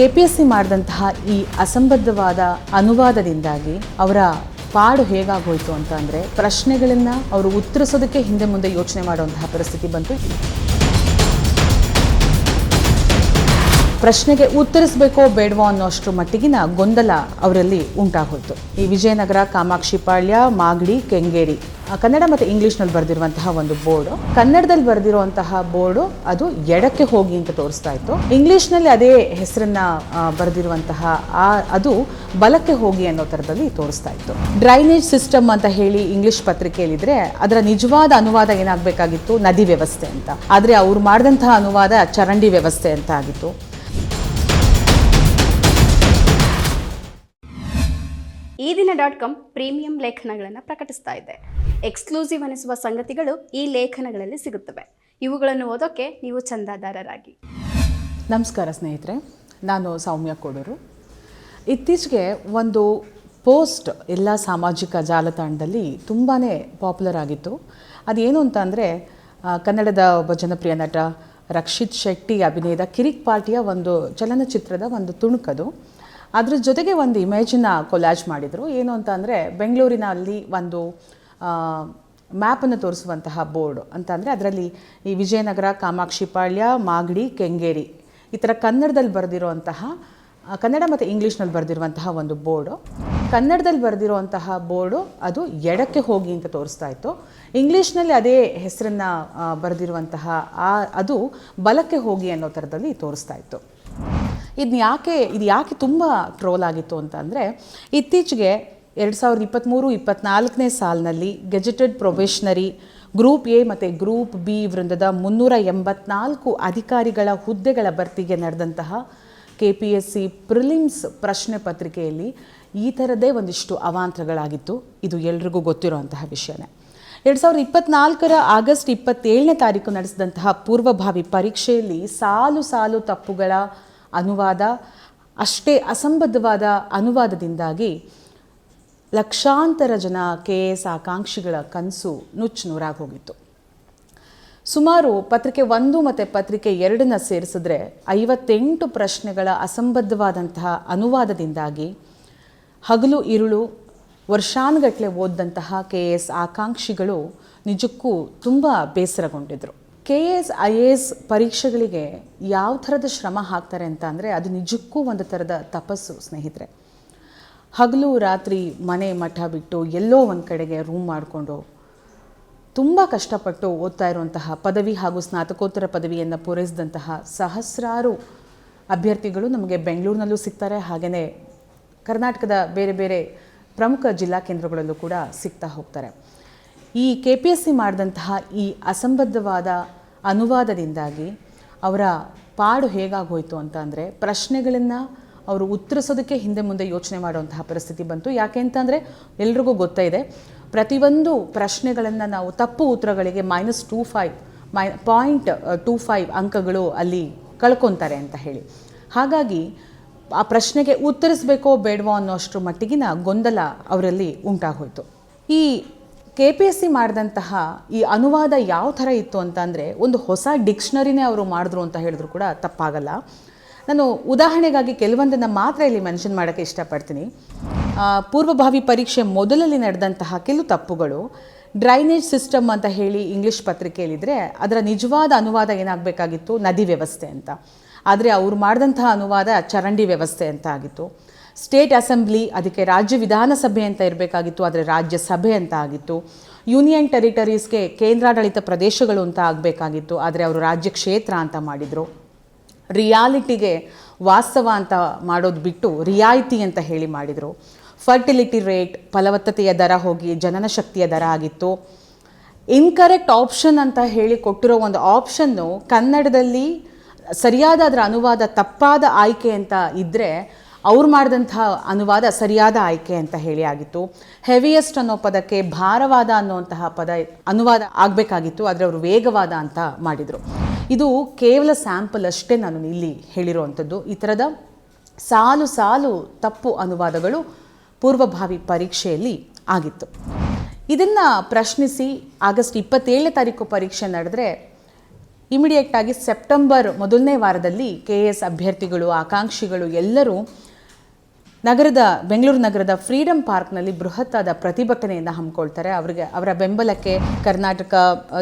K P S C ಮಾಡಿದಂತಹ ಈ ಅಸಂಬದ್ಧವಾದ ಅನುವಾದದಿಂದಾಗಿ ಅವರ ಪಾಡು ಹೇಗಾಗೋಯ್ತು ಅಂತ ಅಂದರೆ ಪ್ರಶ್ನೆಗಳನ್ನು ಅವರು ಉತ್ತರಿಸೋದಕ್ಕೆ ಹಿಂದೆ ಮುಂದೆ ಯೋಚನೆ ಮಾಡುವಂತಹ ಪರಿಸ್ಥಿತಿ ಬಂತು. ಪ್ರಶ್ನೆಗೆ ಉತ್ತರಿಸಬೇಕೋ ಬೇಡವೋ ಅನ್ನೋಷ್ಟು ಮಟ್ಟಿಗಿನ ಗೊಂದಲ ಅವರಲ್ಲಿ ಉಂಟಾಗೋಯ್ತು. ಈ ವಿಜಯನಗರ ಕಾಮಾಕ್ಷಿಪಾಳ್ಯ ಮಾಗಡಿ, ಕೆಂಗೇರಿ ಕನ್ನಡ ಮತ್ತು ಇಂಗ್ಲೀಷ್ನಲ್ಲಿ ಬರೆದಿರುವಂತಹ ಒಂದು ಬೋರ್ಡು. ಕನ್ನಡದಲ್ಲಿ ಬರೆದಿರುವಂತಹ ಬೋರ್ಡು ಅದು ಎಡಕ್ಕೆ ಹೋಗಿ ಅಂತ ತೋರಿಸ್ತಾ ಇತ್ತು. ಇಂಗ್ಲೀಷ್ನಲ್ಲಿ ಅದೇ ಹೆಸರನ್ನ ಬರೆದಿರುವಂತಹ, ಆ, ಅದು ಬಲಕ್ಕೆ ಹೋಗಿ ಅನ್ನೋ ಥರದಲ್ಲಿ ತೋರಿಸ್ತಾ ಇತ್ತು. ಡ್ರೈನೇಜ್ ಸಿಸ್ಟಮ್ ಅಂತ ಹೇಳಿ ಇಂಗ್ಲಿಷ್ ಪತ್ರಿಕೆಯಲ್ಲಿದ್ರೆ ಅದರ ನಿಜವಾದ ಅನುವಾದ ಏನಾಗಬೇಕಾಗಿತ್ತು? ನದಿ ವ್ಯವಸ್ಥೆ ಅಂತ. ಆದರೆ ಅವ್ರು ಮಾಡಿದಂತಹ ಅನುವಾದ ಚರಂಡಿ ವ್ಯವಸ್ಥೆ ಅಂತ ಆಗಿತ್ತು. ಈ ದಿನ ಡಾಟ್ ಕಾಮ್ ಪ್ರೀಮಿಯಂ ಲೇಖನಗಳನ್ನು ಪ್ರಕಟಿಸ್ತಾ ಇದೆ. ಎಕ್ಸ್ಕ್ಲೂಸಿವ್ ಅನಿಸುವ ಸಂಗತಿಗಳು ಈ ಲೇಖನಗಳಲ್ಲಿ ಸಿಗುತ್ತವೆ. ಇವುಗಳನ್ನು ಓದೋಕೆ ನೀವು ಚಂದಾದಾರರಾಗಿ. ನಮಸ್ಕಾರ ಸ್ನೇಹಿತರೆ, ನಾನು ಸೌಮ್ಯ ಕೋಡೂರು. ಇತ್ತೀಚೆಗೆ ಒಂದು ಪೋಸ್ಟ್ ಎಲ್ಲ ಸಾಮಾಜಿಕ ಜಾಲತಾಣದಲ್ಲಿ ತುಂಬಾ ಪಾಪ್ಯುಲರ್ ಆಗಿತ್ತು. ಅದೇನು ಅಂತ ಅಂದರೆ ಕನ್ನಡದ ಒಬ್ಬ ಜನಪ್ರಿಯ ನಟ ರಕ್ಷಿತ್ ಶೆಟ್ಟಿ ಅಭಿನಯದ ಕಿರಿಕ್ ಪಾರ್ಟಿಯ ಒಂದು ಚಲನಚಿತ್ರದ ಒಂದು ತುಣುಕದು. ಅದ್ರ ಜೊತೆಗೆ ಒಂದು ಇಮೇಜನ್ನ ಕೊಲಾಜ್ ಮಾಡಿದರು. ಏನು ಅಂತ ಅಂದರೆ, ಬೆಂಗಳೂರಿನಲ್ಲಿ ಒಂದು ಮ್ಯಾಪನ್ನು ತೋರಿಸುವಂತಹ ಬೋರ್ಡ್ ಅಂತ ಅಂದರೆ, ಅದರಲ್ಲಿ ಈ ವಿಜಯನಗರ ಕಾಮಾಕ್ಷಿಪಾಳ್ಯ ಮಾಗಡಿ, ಕೆಂಗೇರಿ ಈ ಥರ ಕನ್ನಡದಲ್ಲಿ ಬರೆದಿರುವಂತಹ ಕನ್ನಡ ಮತ್ತು ಇಂಗ್ಲೀಷ್ನಲ್ಲಿ ಬರೆದಿರುವಂತಹ ಒಂದು ಬೋರ್ಡು ಕನ್ನಡದಲ್ಲಿ ಬರೆದಿರುವಂತಹ ಬೋರ್ಡು ಅದು ಎಡಕ್ಕೆ ಹೋಗಿ ಅಂತ ತೋರಿಸ್ತಾ ಇತ್ತು. ಇಂಗ್ಲೀಷ್ನಲ್ಲಿ ಅದೇ ಹೆಸರನ್ನು ಬರೆದಿರುವಂತಹ, ಆ, ಅದು ಬಲಕ್ಕೆ ಹೋಗಿ ಅನ್ನೋ ಥರದಲ್ಲಿ ತೋರಿಸ್ತಾ ಇತ್ತು. ಇದನ್ನ ಯಾಕೆ, ಇದು ಯಾಕೆ ತುಂಬ ಟ್ರೋಲ್ ಆಗಿತ್ತು ಅಂತ ಅಂದರೆ, ಇತ್ತೀಚೆಗೆ ಎರಡು ಸಾವಿರದ ಇಪ್ಪತ್ತ್ಮೂರು ಇಪ್ಪತ್ತ್ನಾಲ್ಕನೇ ಸಾಲಿನಲ್ಲಿ ಗೆಜೆಟೆಡ್ ಪ್ರೊಬೇಷನರಿ ಗ್ರೂಪ್ ಎ ಮತ್ತು ಗ್ರೂಪ್ ಬಿ ವೃಂದದ ಮುನ್ನೂರ ಎಂಬತ್ನಾಲ್ಕು ಅಧಿಕಾರಿಗಳ ಹುದ್ದೆಗಳ ಭರ್ತಿಗೆ ನಡೆದಂತಹ K P S C prelims ಪ್ರಶ್ನೆ ಪತ್ರಿಕೆಯಲ್ಲಿ ಈ ಥರದ್ದೇ ಒಂದಿಷ್ಟು ಅವಾಂತರಗಳಾಗಿತ್ತು. ಇದು ಎಲ್ರಿಗೂ ಗೊತ್ತಿರುವಂತಹ ವಿಷಯನೇ. ಎರಡು ಸಾವಿರದ ಇಪ್ಪತ್ನಾಲ್ಕರ ಆಗಸ್ಟ್ ಇಪ್ಪತ್ತೇಳನೇ ತಾರೀಕು ನಡೆಸಿದಂತಹ ಪೂರ್ವಭಾವಿ ಪರೀಕ್ಷೆಯಲ್ಲಿ ಸಾಲು ಸಾಲು ತಪ್ಪುಗಳ ಅನುವಾದ, ಅಷ್ಟೇ ಅಸಂಬದ್ಧವಾದ ಅನುವಾದದಿಂದಾಗಿ ಲಕ್ಷಾಂತರ ಜನ ಕೆ ಎಸ್ ಆಕಾಂಕ್ಷಿಗಳ ಕನಸು ನುಚ್ಚು ನೂರಾಗಿ ಹೋಗಿತ್ತು. ಸುಮಾರು ಪತ್ರಿಕೆ ಒಂದು ಮತ್ತು ಪತ್ರಿಕೆ ಎರಡನ್ನ ಸೇರಿಸಿದ್ರೆ ಐವತ್ತೆಂಟು ಪ್ರಶ್ನೆಗಳ ಅಸಂಬದ್ಧವಾದಂತಹ ಅನುವಾದದಿಂದಾಗಿ ಹಗಲು ಇರುಳು ವರ್ಷಾನುಗಟ್ಟಲೆ ಓದಿದಂತಹ ಕೆ ಎಸ್ ಆಕಾಂಕ್ಷಿಗಳು ನಿಜಕ್ಕೂ ತುಂಬ ಬೇಸರಗೊಂಡಿದ್ರು. K S I A S ಪರೀಕ್ಷೆಗಳಿಗೆ ಯಾವ ಥರದ ಶ್ರಮ ಹಾಕ್ತಾರೆ ಅಂತ ಅಂದರೆ ಅದು ನಿಜಕ್ಕೂ ಒಂದು ಥರದ ತಪಸ್ಸು, ಸ್ನೇಹಿತರೆ. ಹಗಲು, ರಾತ್ರಿ, ಮನೆ ಮಠ ಬಿಟ್ಟು ಎಲ್ಲೋ ಒಂದು ಕಡೆಗೆ ರೂಮ್ ಮಾಡಿಕೊಂಡು ತುಂಬ ಕಷ್ಟಪಟ್ಟು ಓದ್ತಾ ಇರುವಂತಹ ಪದವಿ ಹಾಗೂ ಸ್ನಾತಕೋತ್ತರ ಪದವಿಯನ್ನು ಪೂರೈಸಿದಂತಹ ಸಹಸ್ರಾರು ಅಭ್ಯರ್ಥಿಗಳು ನಮಗೆ ಬೆಂಗಳೂರಿನಲ್ಲೂ ಸಿಗ್ತಾರೆ. ಹಾಗೆಯೇ ಕರ್ನಾಟಕದ ಬೇರೆ ಬೇರೆ ಪ್ರಮುಖ ಜಿಲ್ಲಾ ಕೇಂದ್ರಗಳಲ್ಲೂ ಕೂಡ ಸಿಗ್ತಾ ಹೋಗ್ತಾರೆ. ಈ ಕೆ ಪಿ ಎಸ್ ಸಿ ಮಾಡಿದಂತಹ ಈ ಅಸಂಬದ್ಧವಾದ ಅನುವಾದದಿಂದಾಗಿ ಅವರ ಪಾಡು ಹೇಗಾಗೋಯಿತು ಅಂತ ಅಂದರೆ ಪ್ರಶ್ನೆಗಳನ್ನು ಅವರು ಉತ್ತರಿಸೋದಕ್ಕೆ ಹಿಂದೆ ಮುಂದೆ ಯೋಚನೆ ಮಾಡುವಂತಹ ಪರಿಸ್ಥಿತಿ ಬಂತು. ಯಾಕೆ ಅಂತಂದರೆ ಎಲ್ರಿಗೂ ಗೊತ್ತೇ ಇದೆ. ಪ್ರತಿಯೊಂದು ಪ್ರಶ್ನೆಗಳನ್ನು ನಾವು ತಪ್ಪು ಉತ್ತರಗಳಿಗೆ ಮೈನಸ್ ಟೂ ಫೈವ್ ಮೈ ಪಾಯಿಂಟ್ ಟೂ ಫೈವ್ ಅಂಕಗಳು ಅಲ್ಲಿ ಕಳ್ಕೊತಾರೆ ಅಂತ ಹೇಳಿ. ಹಾಗಾಗಿ ಆ ಪ್ರಶ್ನೆಗೆ ಉತ್ತರಿಸಬೇಕೋ ಬೇಡವೋ ಅನ್ನೋಷ್ಟರ ಮಟ್ಟಿಗಿನ ಗೊಂದಲ ಅವರಲ್ಲಿ ಉಂಟಾಗೋಯಿತು. ಈ ಕೆ ಪಿ ಎಸ್ ಸಿ ಮಾಡಿದಂತಹ ಈ ಅನುವಾದ ಯಾವ ಥರ ಇತ್ತು ಅಂತ ಅಂದರೆ ಒಂದು ಹೊಸ ಡಿಕ್ಷನರಿನೇ ಅವರು ಮಾಡಿದ್ರು ಅಂತ ಹೇಳಿದ್ರು ಕೂಡ ತಪ್ಪಾಗಲ್ಲ. ನಾನು ಉದಾಹರಣೆಗಾಗಿ ಕೆಲವೊಂದನ್ನು ಮಾತ್ರ ಇಲ್ಲಿ ಮೆನ್ಷನ್ ಮಾಡೋಕ್ಕೆ ಇಷ್ಟಪಡ್ತೀನಿ. ಪೂರ್ವಭಾವಿ ಪರೀಕ್ಷೆ ಮೊದಲಲ್ಲಿ ನಡೆದಂತಹ ಕೆಲವು ತಪ್ಪುಗಳು, ಡ್ರೈನೇಜ್ ಸಿಸ್ಟಮ್ ಅಂತ ಹೇಳಿ ಇಂಗ್ಲೀಷ್ ಪತ್ರಿಕೆಯಲ್ಲಿದ್ದರೆ ಅದರ ನಿಜವಾದ ಅನುವಾದ ಏನಾಗಬೇಕಾಗಿತ್ತು? ನದಿ ವ್ಯವಸ್ಥೆ ಅಂತ. ಆದರೆ ಅವ್ರು ಮಾಡಿದಂತಹ ಅನುವಾದ ಚರಂಡಿ ವ್ಯವಸ್ಥೆ ಅಂತ ಆಗಿತ್ತು. ಸ್ಟೇಟ್ ಅಸೆಂಬ್ಲಿ, ಅದಕ್ಕೆ ರಾಜ್ಯ ವಿಧಾನಸಭೆ ಅಂತ ಇರಬೇಕಾಗಿತ್ತು, ಆದರೆ ರಾಜ್ಯಸಭೆ ಅಂತ ಆಗಿತ್ತು. ಯೂನಿಯನ್ ಟೆರಿಟರೀಸ್ಗೆ ಕೇಂದ್ರಾಡಳಿತ ಪ್ರದೇಶಗಳು ಅಂತ ಆಗಬೇಕಾಗಿತ್ತು, ಆದರೆ ಅವರು ರಾಜ್ಯ ಕ್ಷೇತ್ರ ಅಂತ ಮಾಡಿದರು. ರಿಯಾಲಿಟಿಗೆ ವಾಸ್ತವ ಅಂತ ಮಾಡೋದು ಬಿಟ್ಟು ರಿಯಾಯಿತಿ ಅಂತ ಹೇಳಿ ಮಾಡಿದರು. ಫರ್ಟಿಲಿಟಿ ರೇಟ್, ಫಲವತ್ತತೆಯ ದರ ಹೋಗಿ ಜನನ ಶಕ್ತಿಯ ದರ ಆಗಿತ್ತು. ಇನ್ಕರೆಕ್ಟ್ ಆಪ್ಷನ್ ಅಂತ ಹೇಳಿ ಕೊಟ್ಟಿರೋ ಒಂದು ಆಪ್ಷನ್ನು ಕನ್ನಡದಲ್ಲಿ ಸರಿಯಾದ ಅದರ ಅನುವಾದ ತಪ್ಪಾದ ಆಯ್ಕೆ ಅಂತ ಇದ್ದರೆ ಅವ್ರು ಮಾಡಿದಂಥ ಅನುವಾದ ಸರಿಯಾದ ಆಯ್ಕೆ ಅಂತ ಹೇಳಿ ಆಗಿತ್ತು. ಹೆವಿಯೆಸ್ಟ್ ಅನ್ನೋ ಪದಕ್ಕೆ ಭಾರವಾದ ಅನ್ನುವಂತಹ ಪದ ಅನುವಾದ ಆಗಬೇಕಾಗಿತ್ತು, ಆದರೆ ಅವರು ವೇಗವಾದ ಅಂತ ಮಾಡಿದರು. ಇದು ಕೇವಲ ಸ್ಯಾಂಪಲ್ ಅಷ್ಟೇ ನಾನು ಇಲ್ಲಿ ಹೇಳಿರುವಂಥದ್ದು. ಈ ಥರದ ಸಾಲು ಸಾಲು ತಪ್ಪು ಅನುವಾದಗಳು ಪೂರ್ವಭಾವಿ ಪರೀಕ್ಷೆಯಲ್ಲಿ ಆಗಿತ್ತು. ಇದನ್ನು ಪ್ರಶ್ನಿಸಿ ಆಗಸ್ಟ್ ಇಪ್ಪತ್ತೇಳನೇ ತಾರೀಕು ಪರೀಕ್ಷೆ ನಡೆದರೆ ಇಮಿಡಿಯೇಟ್ ಆಗಿ ಸೆಪ್ಟೆಂಬರ್ ಮೊದಲನೇ ವಾರದಲ್ಲಿ ಕೆ ಎಸ್ ಅಭ್ಯರ್ಥಿಗಳು, ಆಕಾಂಕ್ಷಿಗಳು ಎಲ್ಲರೂ ನಗರದ, ಬೆಂಗಳೂರು ನಗರದ ಫ್ರೀಡಂ ಪಾರ್ಕ್ನಲ್ಲಿ ಬೃಹತ್ತಾದ ಪ್ರತಿಭಟನೆಯನ್ನು ಹಮ್ಮಿಕೊಳ್ತಾರೆ. ಅವರಿಗೆ, ಅವರ ಬೆಂಬಲಕ್ಕೆ ಕರ್ನಾಟಕ,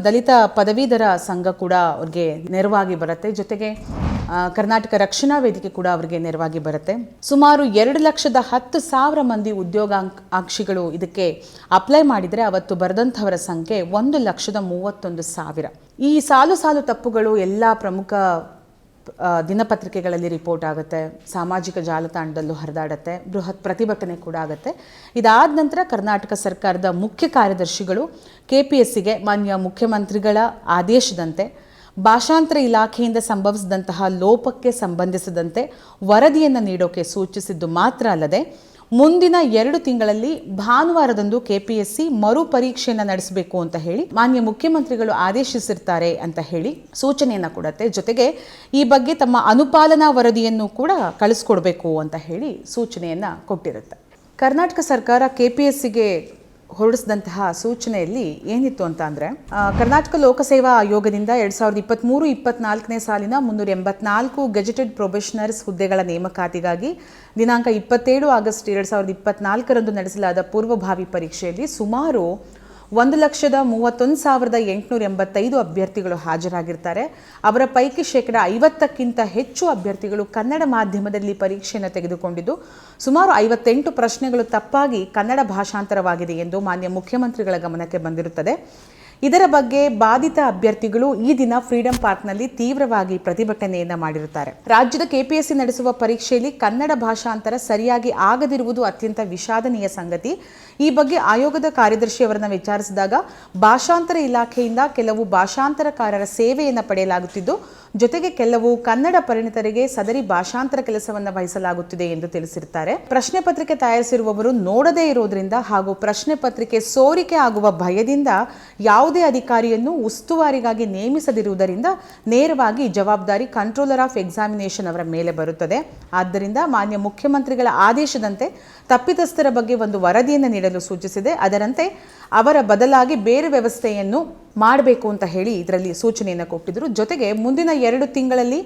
ದಲಿತ ಪದವೀಧರ ಸಂಘ ಕೂಡ ಅವ್ರಿಗೆ ನೆರವಾಗಿ ಬರುತ್ತೆ. ಜೊತೆಗೆ ಕರ್ನಾಟಕ ರಕ್ಷಣಾ ವೇದಿಕೆ ಕೂಡ ಅವರಿಗೆ ನೆರವಾಗಿ ಬರುತ್ತೆ. ಸುಮಾರು ಎರಡು ಲಕ್ಷದ ಹತ್ತು ಸಾವಿರ ಮಂದಿ ಉದ್ಯೋಗಾಂಕ್ಷಿಗಳು ಇದಕ್ಕೆ ಅಪ್ಲೈ ಮಾಡಿದರೆ ಅವತ್ತು ಬರೆದಂಥವರ ಸಂಖ್ಯೆ ಒಂದು ಲಕ್ಷದ ಮೂವತ್ತೊಂದು ಸಾವಿರ. ಈ ಸಾಲು ಸಾಲು ತಪ್ಪುಗಳು ಎಲ್ಲ ಪ್ರಮುಖ ದಿನಪತ್ರಿಕೆಗಳಲ್ಲಿ ರಿಪೋರ್ಟ್ ಆಗುತ್ತೆ, ಸಾಮಾಜಿಕ ಜಾಲತಾಣದಲ್ಲೂ ಹರಿದಾಡುತ್ತೆ, ಬೃಹತ್ ಪ್ರತಿಭಟನೆ ಕೂಡ ಆಗುತ್ತೆ. ಇದಾದ ನಂತರ ಕರ್ನಾಟಕ ಸರ್ಕಾರದ ಮುಖ್ಯ ಕಾರ್ಯದರ್ಶಿಗಳು ಕೆ ಪಿ ಎಸ್ ಸಿಗೆ ಮಾನ್ಯ ಮುಖ್ಯಮಂತ್ರಿಗಳ ಆದೇಶದಂತೆ, ಭಾಷಾಂತರ ಇಲಾಖೆಯಿಂದ ಸಂಭವಿಸಿದಂತಹ ಲೋಪಕ್ಕೆ ಸಂಬಂಧಿಸಿದಂತೆ ವರದಿಯನ್ನು ನೀಡೋಕೆ ಸೂಚಿಸಿದ್ದು ಮಾತ್ರ ಅಲ್ಲದೆ ಮುಂದಿನ ಎರಡು ತಿಂಗಳಲ್ಲಿ ಭಾನುವಾರದಂದು ಕೆಪಿಎಸ್ಸಿ ಮರು ಪರೀಕ್ಷೆಯನ್ನು ನಡೆಸಬೇಕು ಅಂತ ಹೇಳಿ ಮಾನ್ಯ ಮುಖ್ಯಮಂತ್ರಿಗಳು ಆದೇಶಿಸಿರ್ತಾರೆ ಅಂತ ಹೇಳಿ ಸೂಚನೆಯನ್ನು ಕೊಡತ್ತೆ. ಜೊತೆಗೆ ಈ ಬಗ್ಗೆ ತಮ್ಮ ಅನುಪಾಲನಾ ವರದಿಯನ್ನು ಕೂಡ ಕಳಿಸ್ಕೊಡ್ಬೇಕು ಅಂತ ಹೇಳಿ ಸೂಚನೆಯನ್ನು ಕೊಟ್ಟಿರುತ್ತೆ. ಕರ್ನಾಟಕ ಸರ್ಕಾರ ಕೆಪಿಎಸ್ಸಿಗೆ ಹೊರಡಿಸಿದಂತಹ ಸೂಚನೆಯಲ್ಲಿ ಏನಿತ್ತು ಅಂತ ಅಂದರೆ ಕರ್ನಾಟಕ ಲೋಕಸೇವಾ ಆಯೋಗದಿಂದ ಎರಡು ಸಾವಿರದ ಇಪ್ಪತ್ತ್ಮೂರು ಇಪ್ಪತ್ನಾಲ್ಕನೇ ಸಾಲಿನ ಮುನ್ನೂರ ಎಂಬತ್ನಾಲ್ಕು ಗೆಜೆಟೆಡ್ ಪ್ರೊಬೆಷನರ್ಸ್ ಹುದ್ದೆಗಳ ನೇಮಕಾತಿಗಾಗಿ ದಿನಾಂಕ ಇಪ್ಪತ್ತೇಳು ಆಗಸ್ಟ್ ಎರಡು ಸಾವಿರದ ಇಪ್ಪತ್ನಾಲ್ಕರಂದು ನಡೆಸಲಾದ ಪೂರ್ವಭಾವಿ ಪರೀಕ್ಷೆಯಲ್ಲಿ ಸುಮಾರು ಒಂದು ಲಕ್ಷದ ಮೂವತ್ತೊಂದು ಸಾವಿರದ ಎಂಟುನೂರ ಎಂಬತ್ತೈದು ಅಭ್ಯರ್ಥಿಗಳು ಹಾಜರಾಗಿರ್ತಾರೆ. ಅವರ ಪೈಕಿ ಶೇಕಡ ಐವತ್ತಕ್ಕಿಂತ ಹೆಚ್ಚು ಅಭ್ಯರ್ಥಿಗಳು ಕನ್ನಡ ಮಾಧ್ಯಮದಲ್ಲಿ ಪರೀಕ್ಷೆಯನ್ನು ತೆಗೆದುಕೊಂಡಿದ್ದು, ಸುಮಾರು ಐವತ್ತೆಂಟು ಪ್ರಶ್ನೆಗಳು ತಪ್ಪಾಗಿ ಕನ್ನಡ ಭಾಷಾಂತರವಾಗಿದೆ ಎಂದು ಮಾನ್ಯ ಮುಖ್ಯಮಂತ್ರಿಗಳ ಗಮನಕ್ಕೆ ಬಂದಿರುತ್ತದೆ. ಇದರ ಬಗ್ಗೆ ಬಾಧಿತ ಅಭ್ಯರ್ಥಿಗಳು ಈ ದಿನ ಫ್ರೀಡಂ ಪಾರ್ಕ್ನಲ್ಲಿ ತೀವ್ರವಾಗಿ ಪ್ರತಿಭಟನೆಯನ್ನು ಮಾಡಿರುತ್ತಾರೆ. ರಾಜ್ಯದ ಕೆಪಿಎಸ್ಸಿ ನಡೆಸುವ ಪರೀಕ್ಷೆಯಲ್ಲಿ ಕನ್ನಡ ಭಾಷಾಂತರ ಸರಿಯಾಗಿ ಆಗದಿರುವುದು ಅತ್ಯಂತ ವಿಷಾದನೀಯ ಸಂಗತಿ. ಈ ಬಗ್ಗೆ ಆಯೋಗದ ಕಾರ್ಯದರ್ಶಿಯವರನ್ನು ವಿಚಾರಿಸಿದಾಗ, ಭಾಷಾಂತರ ಇಲಾಖೆಯಿಂದ ಕೆಲವು ಭಾಷಾಂತರಕಾರರ ಸೇವೆಯನ್ನು ಪಡೆಯಲಾಗುತ್ತಿದ್ದು ಜೊತೆಗೆ ಕೆಲವು ಕನ್ನಡ ಪರಿಣಿತರಿಗೆ ಸದರಿ ಭಾಷಾಂತರ ಕೆಲಸವನ್ನು ವಹಿಸಲಾಗುತ್ತಿದೆ ಎಂದು ತಿಳಿಸಿರ್ತಾರೆ. ಪ್ರಶ್ನೆ ಪತ್ರಿಕೆ ತಯಾರಿಸಿರುವವರು ನೋಡದೇ ಇರೋದ್ರಿಂದ ಹಾಗೂ ಪ್ರಶ್ನೆ ಪತ್ರಿಕೆ ಸೋರಿಕೆ ಆಗುವ ಭಯದಿಂದ ಯಾವುದೇ ಅಧಿಕಾರಿಯನ್ನು ಉಸ್ತುವಾರಿಗಾಗಿ ನೇಮಿಸದಿರುವುದರಿಂದ ನೇರವಾಗಿ ಜವಾಬ್ದಾರಿ ಕಂಟ್ರೋಲರ್ ಆಫ್ ಎಕ್ಸಾಮಿನೇಷನ್ ಅವರ ಮೇಲೆ ಬರುತ್ತದೆ. ಆದ್ದರಿಂದ ಮಾನ್ಯ ಮುಖ್ಯಮಂತ್ರಿಗಳ ಆದೇಶದಂತೆ ತಪ್ಪಿತಸ್ಥರ ಬಗ್ಗೆ ಒಂದು ವರದಿಯನ್ನು ನೀಡಲು ಸೂಚಿಸಿದೆ. ಅದರಂತೆ ಅವರ ಬದಲಾಗಿ ಬೇರೆ ವ್ಯವಸ್ಥೆಯನ್ನು ಮಾಡಬೇಕು ಅಂತ ಹೇಳಿ ಇದರಲ್ಲಿ ಸೂಚನೆಯನ್ನು ಕೊಟ್ಟಿದ್ದರು ಜೊತೆಗೆ ಮುಂದಿನ ಎರಡು ತಿಂಗಳಲ್ಲಿ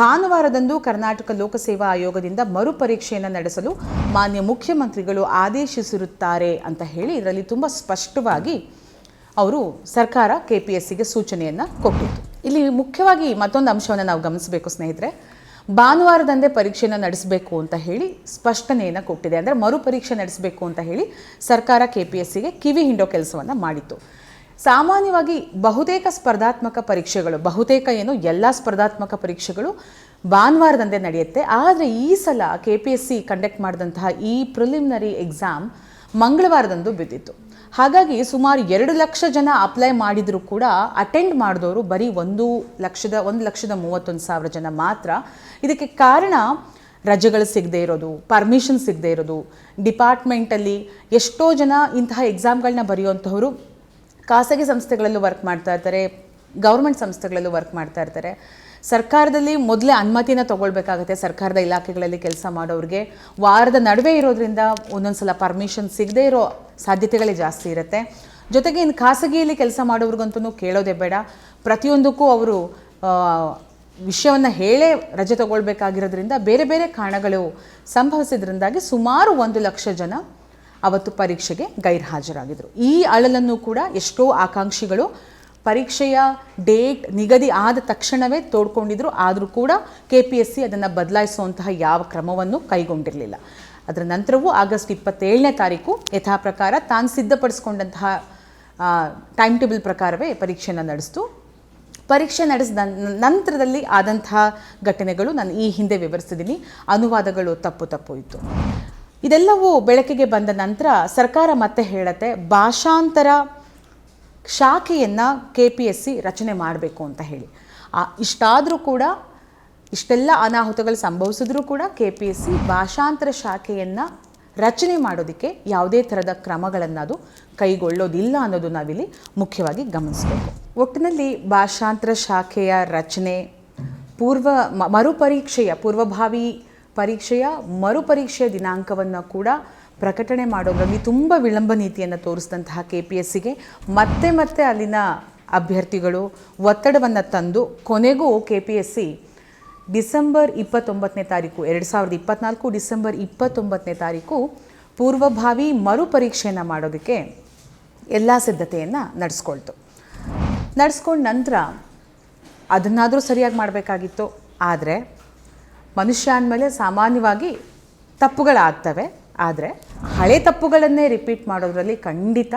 ಭಾನುವಾರದಂದು ಕರ್ನಾಟಕ ಲೋಕಸೇವಾ ಆಯೋಗದಿಂದ ಮರುಪರೀಕ್ಷೆಯನ್ನು ನಡೆಸಲು ಮಾನ್ಯ ಮುಖ್ಯಮಂತ್ರಿಗಳು ಆದೇಶಿಸಿರುತ್ತಾರೆ ಅಂತ ಹೇಳಿ ಇದರಲ್ಲಿ ತುಂಬ ಸ್ಪಷ್ಟವಾಗಿ ಅವರು ಸರ್ಕಾರ ಕೆ ಪಿ ಎಸ್ ಸಿಗೆ ಸೂಚನೆಯನ್ನು ಕೊಟ್ಟಿತ್ತು. ಇಲ್ಲಿ ಮುಖ್ಯವಾಗಿ ಮತ್ತೊಂದು ಅಂಶವನ್ನು ನಾವು ಗಮನಿಸಬೇಕು ಸ್ನೇಹಿತರೆ. ಭಾನುವಾರದಂದೇ ಪರೀಕ್ಷೆಯನ್ನು ನಡೆಸಬೇಕು ಅಂತ ಹೇಳಿ ಸ್ಪಷ್ಟನೆಯನ್ನು ಕೊಟ್ಟಿದೆ. ಅಂದರೆ ಮರುಪರೀಕ್ಷೆ ನಡೆಸಬೇಕು ಅಂತ ಹೇಳಿ ಸರ್ಕಾರ ಕೆ ಪಿ ಎಸ್ ಸಿಗೆ ಕಿವಿ ಹಿಂಡೋ ಕೆಲಸವನ್ನು ಮಾಡಿತ್ತು. ಸಾಮಾನ್ಯವಾಗಿ ಬಹುತೇಕ ಸ್ಪರ್ಧಾತ್ಮಕ ಪರೀಕ್ಷೆಗಳು, ಬಹುತೇಕ ಏನು ಎಲ್ಲ ಸ್ಪರ್ಧಾತ್ಮಕ ಪರೀಕ್ಷೆಗಳು ಭಾನುವಾರದಂದೇ ನಡೆಯುತ್ತೆ. ಆದರೆ ಈ ಸಲ K P S C conduct ಮಾಡಿದಂತಹ ಈ ಪ್ರಿಲಿಮಿನರಿ ಎಕ್ಸಾಮ್ ಮಂಗಳವಾರದಂದು ಬಿದ್ದಿತ್ತು. ಹಾಗಾಗಿ ಸುಮಾರು ಎರಡು ಲಕ್ಷ ಜನ ಅಪ್ಲೈ ಮಾಡಿದರೂ ಕೂಡ ಅಟೆಂಡ್ ಮಾಡಿದವರು ಬರೀ ಒಂದು ಲಕ್ಷದ ಒಂದು ಲಕ್ಷದ ಮೂವತ್ತೊಂದು ಸಾವಿರ ಜನ ಮಾತ್ರ. ಇದಕ್ಕೆ ಕಾರಣ ರಜೆಗಳು ಸಿಗದೆ ಇರೋದು ಪರ್ಮಿಷನ್ ಸಿಗದೆ ಇರೋದು. ಡಿಪಾರ್ಟ್ಮೆಂಟಲ್ಲಿ ಎಷ್ಟೋ ಜನ ಇಂತಹ ಎಕ್ಸಾಮ್ಗಳನ್ನ ಬರೆಯುವಂಥವರು ಖಾಸಗಿ ಸಂಸ್ಥೆಗಳಲ್ಲೂ ವರ್ಕ್ ಮಾಡ್ತಾ ಇರ್ತಾರೆ ಗೌರ್ಮೆಂಟ್ ಸಂಸ್ಥೆಗಳಲ್ಲೂ ವರ್ಕ್ ಮಾಡ್ತಾ ಇರ್ತಾರೆ. ಸರ್ಕಾರದಲ್ಲಿ ಮೊದಲೇ ಅನುಮತಿನ ತೊಗೊಳ್ಬೇಕಾಗತ್ತೆ ಸರ್ಕಾರದ ಇಲಾಖೆಗಳಲ್ಲಿ ಕೆಲಸ ಮಾಡೋರಿಗೆ. ವಾರದ ನಡುವೆ ಇರೋದ್ರಿಂದ ಒಂದೊಂದು ಸಲ ಪರ್ಮಿಷನ್ ಸಿಗದೇ ಇರೋ ಸಾಧ್ಯತೆಗಳೇ ಜಾಸ್ತಿ ಇರುತ್ತೆ. ಜೊತೆಗೆ ಇನ್ನು ಖಾಸಗಿಯಲ್ಲಿ ಕೆಲಸ ಮಾಡೋರ್ಗಂತೂ ಕೇಳೋದೇ ಬೇಡ. ಪ್ರತಿಯೊಂದಕ್ಕೂ ಅವರು ವಿಷಯವನ್ನು ಹೇಳೇ ರಜೆ ತಗೊಳ್ಬೇಕಾಗಿರೋದ್ರಿಂದ ಬೇರೆ ಬೇರೆ ಕಾರಣಗಳು ಸಂಭವಿಸಿದ್ರಿಂದಾಗಿ ಸುಮಾರು ಒಂದು ಲಕ್ಷ ಜನ ಅವತ್ತು ಪರೀಕ್ಷೆಗೆ ಗೈರ್ಹಾಜರಾಗಿದ್ದರು ಈ ಅಳಲನ್ನು ಕೂಡ ಎಷ್ಟೋ ಆಕಾಂಕ್ಷಿಗಳು ಪರೀಕ್ಷೆಯ ಡೇಟ್ ನಿಗದಿ ಆದ ತಕ್ಷಣವೇ ತೋಡ್ಕೊಂಡಿದ್ರು. ಆದರೂ ಕೂಡ ಕೆ ಪಿ ಎಸ್ ಸಿ ಅದನ್ನು ಬದಲಾಯಿಸುವಂತಹ ಯಾವ ಕ್ರಮವನ್ನು ಕೈಗೊಂಡಿರಲಿಲ್ಲ. ಅದರ ನಂತರವೂ ಆಗಸ್ಟ್ ಇಪ್ಪತ್ತೇಳನೇ ತಾರೀಕು ಯಥಾ ಪ್ರಕಾರ ತಾನು ಸಿದ್ಧಪಡಿಸ್ಕೊಂಡಂತಹ ಟೈಮ್ ಟೇಬಲ್ ಪ್ರಕಾರವೇ ಪರೀಕ್ಷೆಯನ್ನು ನಡೆಸ್ತು. ಪರೀಕ್ಷೆ ನಡೆಸಿದ ನಂತರದಲ್ಲಿ ಆದಂತಹ ಘಟನೆಗಳು ನಾನು ಈ ಹಿಂದೆ ವಿವರಿಸಿದ್ದೀನಿ. ಅನುವಾದಗಳು ತಪ್ಪು ತಪ್ಪು ಇತ್ತು. ಇದೆಲ್ಲವೂ ಬೆಳಕಿಗೆ ಬಂದ ನಂತರ ಸರ್ಕಾರ ಮತ್ತೆ ಹೇಳತ್ತೆ, ಭಾಷಾಂತರ ಶಾಖೆಯನ್ನು ಕೆ ಪಿ ಎಸ್ ಸಿ ರಚನೆ ಮಾಡಬೇಕು ಅಂತ ಹೇಳಿ. ಆ, ಇಷ್ಟಾದರೂ ಕೂಡ, ಇಷ್ಟೆಲ್ಲ ಅನಾಹುತಗಳು ಸಂಭವಿಸಿದ್ರೂ ಕೂಡ ಕೆ ಪಿ ಎಸ್ ಸಿ ಭಾಷಾಂತರ ಶಾಖೆಯನ್ನು ರಚನೆ ಮಾಡೋದಕ್ಕೆ ಯಾವುದೇ ಥರದ ಕ್ರಮಗಳನ್ನು ಅದು ಕೈಗೊಳ್ಳೋದಿಲ್ಲ ಅನ್ನೋದು ನಾವಿಲ್ಲಿ ಮುಖ್ಯವಾಗಿ ಗಮನಿಸಬೇಕು. ಒಟ್ಟಿನಲ್ಲಿ ಭಾಷಾಂತರ ಶಾಖೆಯ ರಚನೆ, ಪೂರ್ವ ಮರುಪರೀಕ್ಷೆಯ ಪೂರ್ವಭಾವಿ ಪರೀಕ್ಷೆಯ ಮರುಪರೀಕ್ಷೆಯ ದಿನಾಂಕವನ್ನು ಕೂಡ ಪ್ರಕಟಣೆ ಮಾಡೋದ್ರಲ್ಲಿ ತುಂಬ ವಿಳಂಬ ನೀತಿಯನ್ನು ತೋರಿಸಿದಂತಹ ಕೆ ಪಿ ಎಸ್ ಸಿಗೆ ಮತ್ತೆ ಮತ್ತೆ ಅಲ್ಲಿನ ಅಭ್ಯರ್ಥಿಗಳು ಒತ್ತಡವನ್ನು ತಂದು ಕೊನೆಗೂ K P S C December ಇಪ್ಪತ್ತೊಂಬತ್ತನೇ ತಾರೀಕು, ಎರಡು ಸಾವಿರದ ಇಪ್ಪತ್ನಾಲ್ಕು ಡಿಸೆಂಬರ್ ಇಪ್ಪತ್ತೊಂಬತ್ತನೇ ತಾರೀಕು ಪೂರ್ವಭಾವಿ ಮರುಪರೀಕ್ಷೆಯನ್ನು ಮಾಡೋದಕ್ಕೆ ಎಲ್ಲ ಸಿದ್ಧತೆಯನ್ನು ನಡೆಸ್ಕೊಳ್ತು. ನಡೆಸ್ಕೊಂಡ ನಂತರ ಅದನ್ನಾದರೂ ಸರಿಯಾಗಿ ಮಾಡಬೇಕಾಗಿತ್ತು. ಆದರೆ ಮನುಷ್ಯ ಅಂದಮೇಲೆ ಸಾಮಾನ್ಯವಾಗಿ ತಪ್ಪುಗಳಾಗ್ತವೆ. ಆದರೆ ಹಳೆ ತಪ್ಪುಗಳನ್ನೇ ರಿಪೀಟ್ ಮಾಡೋದ್ರಲ್ಲಿ ಖಂಡಿತ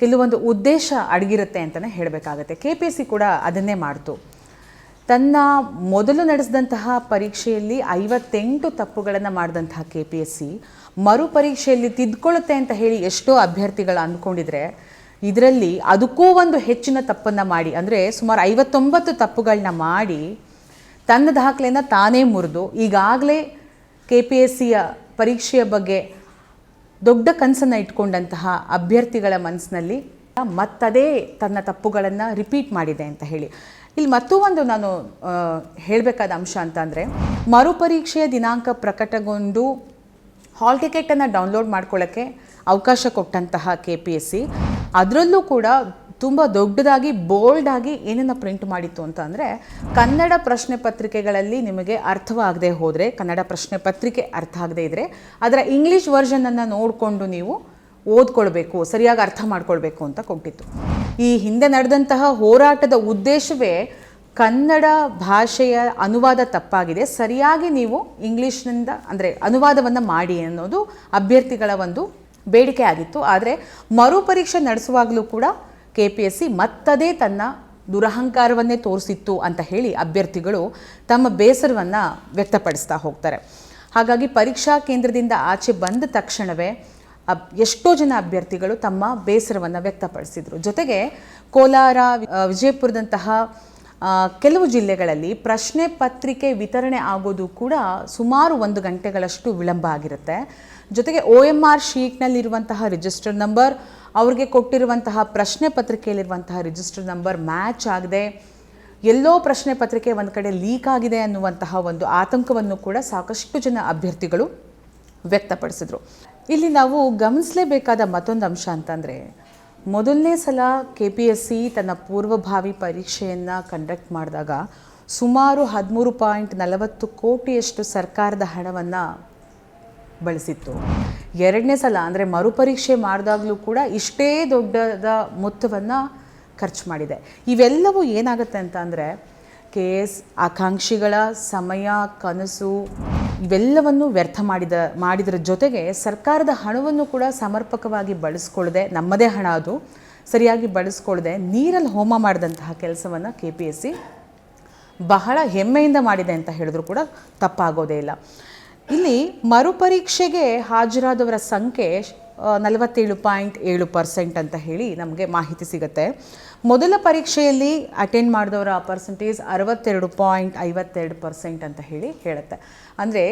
ಕೆಲವೊಂದು ಉದ್ದೇಶ ಅಡಗಿರುತ್ತೆ ಅಂತಲೇ ಹೇಳಬೇಕಾಗತ್ತೆ. ಕೆ ಪಿ ಸಿ ಕೂಡ ಅದನ್ನೇ ಮಾಡ್ತು. ತನ್ನ ಮೊದಲು ನಡೆಸಿದಂತಹ ಪರೀಕ್ಷೆಯಲ್ಲಿ ಐವತ್ತೆಂಟು ತಪ್ಪುಗಳನ್ನು ಮಾಡಿದಂತಹ ಕೆ ಪಿ ಎಸ್ ಸಿ ಮರು ಪರೀಕ್ಷೆಯಲ್ಲಿ ತಿದ್ಕೊಳ್ಳುತ್ತೆ ಅಂತ ಹೇಳಿ ಎಷ್ಟೋ ಅಭ್ಯರ್ಥಿಗಳು ಅಂದ್ಕೊಂಡಿದ್ರೆ ಇದರಲ್ಲಿ ಅದಕ್ಕೂ ಒಂದು ಹೆಚ್ಚಿನ ತಪ್ಪನ್ನು ಮಾಡಿ, ಅಂದರೆ ಸುಮಾರು ಐವತ್ತೊಂಬತ್ತು ತಪ್ಪುಗಳನ್ನ ಮಾಡಿ ತನ್ನ ದಾಖಲೆಯನ್ನು ತಾನೇ ಮುರಿದು ಈಗಾಗಲೇ ಕೆ ಪಿ ಎಸ್ ಸಿಯ ಪರೀಕ್ಷೆಯ ಬಗ್ಗೆ ದೊಡ್ಡ ಕನಸನ್ನು ಇಟ್ಕೊಂಡಂತಹ ಅಭ್ಯರ್ಥಿಗಳ ಮನಸ್ಸಿನಲ್ಲಿ ಮತ್ತದೇ ತನ್ನ ತಪ್ಪುಗಳನ್ನು ರಿಪೀಟ್ ಮಾಡಿದೆ ಅಂತ ಹೇಳಿ. ಇಲ್ಲಿ ಮತ್ತೂ ಒಂದು ನಾನು ಹೇಳಬೇಕಾದ ಅಂಶ ಅಂತಂದರೆ, ಮರುಪರೀಕ್ಷೆಯ ದಿನಾಂಕ ಪ್ರಕಟಗೊಂಡು ಹಾಲ್ ಟಿಕೆಟನ್ನು ಡೌನ್ಲೋಡ್ ಮಾಡ್ಕೊಳ್ಳೋಕ್ಕೆ ಅವಕಾಶ ಕೊಟ್ಟಂತಹ ಕೆ ಪಿ ಎಸ್ ಸಿ ಅದರಲ್ಲೂ ಕೂಡ ತುಂಬ ದೊಡ್ಡದಾಗಿ ಬೋಲ್ಡಾಗಿ ಏನನ್ನು ಪ್ರಿಂಟ್ ಮಾಡಿತ್ತು ಅಂತ ಅಂದರೆ, ಕನ್ನಡ ಪ್ರಶ್ನೆ ಪತ್ರಿಕೆಗಳಲ್ಲಿ ನಿಮಗೆ ಅರ್ಥವಾಗದೆ ಹೋದರೆ, ಕನ್ನಡ ಪ್ರಶ್ನೆ ಪತ್ರಿಕೆ ಅರ್ಥ ಆಗದೆ ಇದ್ದರೆ ಅದರ ಇಂಗ್ಲೀಷ್ ವರ್ಷನನ್ನು ನೋಡಿಕೊಂಡು ನೀವು ಓದ್ಕೊಳ್ಬೇಕು, ಸರಿಯಾಗಿ ಅರ್ಥ ಮಾಡ್ಕೊಳ್ಬೇಕು ಅಂತ ಕೊಟ್ಟಿತ್ತು. ಈ ಹಿಂದೆ ನಡೆದಂತಹ ಹೋರಾಟದ ಉದ್ದೇಶವೇ ಕನ್ನಡ ಭಾಷೆಯ ಅನುವಾದ ತಪ್ಪಾಗಿದೆ, ಸರಿಯಾಗಿ ನೀವು ಇಂಗ್ಲೀಷ್ನಿಂದ ಅಂದರೆ ಅನುವಾದವನ್ನು ಮಾಡಿ ಅನ್ನೋದು ಅಭ್ಯರ್ಥಿಗಳ ಒಂದು ಬೇಡಿಕೆ ಆಗಿತ್ತು. ಆದರೆ ಮರುಪರೀಕ್ಷೆ ನಡೆಸುವಾಗಲೂ ಕೂಡ ಕೆ ಪಿ ಎಸ್ ಸಿ ಮತ್ತದೇ ತನ್ನ ದುರಹಂಕಾರವನ್ನೇ ತೋರಿಸಿತ್ತು ಅಂತ ಹೇಳಿ ಅಭ್ಯರ್ಥಿಗಳು ತಮ್ಮ ಬೇಸರವನ್ನು ವ್ಯಕ್ತಪಡಿಸ್ತಾ ಹೋಗ್ತಾರೆ. ಹಾಗಾಗಿ ಪರೀಕ್ಷಾ ಕೇಂದ್ರದಿಂದ ಆಚೆ ಬಂದ ತಕ್ಷಣವೇ ಅಬ್ ಎಷ್ಟೋ ಜನ ಅಭ್ಯರ್ಥಿಗಳು ತಮ್ಮ ಬೇಸರವನ್ನು ವ್ಯಕ್ತಪಡಿಸಿದರು. ಜೊತೆಗೆ ಕೋಲಾರ ವಿಜಯಪುರದಂತಹ ಕೆಲವು ಜಿಲ್ಲೆಗಳಲ್ಲಿ ಪ್ರಶ್ನೆ ಪತ್ರಿಕೆ ವಿತರಣೆ ಆಗೋದು ಕೂಡ ಸುಮಾರು ಒಂದು ಗಂಟೆಗಳಷ್ಟು ವಿಳಂಬ ಆಗಿರುತ್ತೆ. ಜೊತೆಗೆ ಒ ಎಂ ಆರ್ ಶೀಟ್ನಲ್ಲಿರುವಂತಹ ರಿಜಿಸ್ಟರ್ ನಂಬರ್ ಅವ್ರಿಗೆ ಕೊಟ್ಟಿರುವಂತಹ ಪ್ರಶ್ನೆ ಪತ್ರಿಕೆಯಲ್ಲಿರುವಂತಹ ರಿಜಿಸ್ಟರ್ ನಂಬರ್ ಮ್ಯಾಚ್ ಆಗದೆ. ಎಲ್ಲೋ ಪ್ರಶ್ನೆ ಪತ್ರಿಕೆ ಒಂದು ಕಡೆ ಲೀಕ್ ಆಗಿದೆ ಅನ್ನುವಂತಹ ಒಂದು ಆತಂಕವನ್ನು ಕೂಡ ಸಾಕಷ್ಟು ಜನ ಅಭ್ಯರ್ಥಿಗಳು ವ್ಯಕ್ತಪಡಿಸಿದ್ರು. ಇಲ್ಲಿ ನಾವು ಗಮನಿಸಲೇಬೇಕಾದ ಮತ್ತೊಂದು ಅಂಶ ಅಂತಂದರೆ, ಮೊದಲನೇ ಸಲ ಕೆ ಪಿ ಎಸ್ ಸಿ ತನ್ನ ಪೂರ್ವಭಾವಿ ಪರೀಕ್ಷೆಯನ್ನು ಕಂಡಕ್ಟ್ ಮಾಡಿದಾಗ ಸುಮಾರು ಹದಿಮೂರು ಪಾಯಿಂಟ್ ನಲವತ್ತು ಕೋಟಿಯಷ್ಟು ಸರ್ಕಾರದ ಹಣವನ್ನು ಬಳಸಿತ್ತು. ಎರಡನೇ ಸಲ ಅಂದರೆ ಮರುಪರೀಕ್ಷೆ ಮಾಡಿದಾಗಲೂ ಕೂಡ ಇಷ್ಟೇ ದೊಡ್ಡದ ಮೊತ್ತವನ್ನು ಖರ್ಚು ಮಾಡಿದೆ. ಇವೆಲ್ಲವೂ ಏನಾಗುತ್ತೆ ಅಂತ ಅಂದರೆ ಕೆ ಎಸ್ ಆಕಾಂಕ್ಷಿಗಳ ಸಮಯ, ಕನಸು ಇವೆಲ್ಲವನ್ನು ವ್ಯರ್ಥ ಮಾಡಿದ, ಮಾಡಿದರ ಜೊತೆಗೆ ಸರ್ಕಾರದ ಹಣವನ್ನು ಕೂಡ ಸಮರ್ಪಕವಾಗಿ ಬಳಸ್ಕೊಳ್ಳದೆ ನಮ್ಮದೇ ಹಣ ಅದು, ಸರಿಯಾಗಿ ಬಳಸ್ಕೊಳ್ಳದೆ ನೀರಲ್ಲಿ ಹೋಮ ಮಾಡಿದಂತಹ ಕೆಲಸವನ್ನು ಕೆ ಪಿ ಎಸ್ ಸಿ ಬಹಳ ಹೆಮ್ಮೆಯಿಂದ ಮಾಡಿದೆ ಅಂತ ಹೇಳಿದ್ರು ಕೂಡ ತಪ್ಪಾಗೋದೇ ಇಲ್ಲ. ಇಲ್ಲಿ ಮರುಪರೀಕ್ಷೆಗೆ ಹಾಜರಾದವರ ಸಂಖ್ಯೆ ನಲವತ್ತೇಳು ಪಾಯಿಂಟ್ ಏಳು ಪರ್ಸೆಂಟ್ ಅಂತ ಹೇಳಿ ನಮಗೆ ಮಾಹಿತಿ ಸಿಗುತ್ತೆ. ಮೊದಲ ಪರೀಕ್ಷೆಯಲ್ಲಿ ಅಟೆಂಡ್ ಮಾಡಿದವರ ಪರ್ಸೆಂಟೇಜ್ ಅರವತ್ತೆರಡು ಪಾಯಿಂಟ್ ಐವತ್ತೆರಡು ಪರ್ಸೆಂಟ್ ಅಂತ ಹೇಳಿ ಹೇಳುತ್ತೆ. ಅಂದರೆ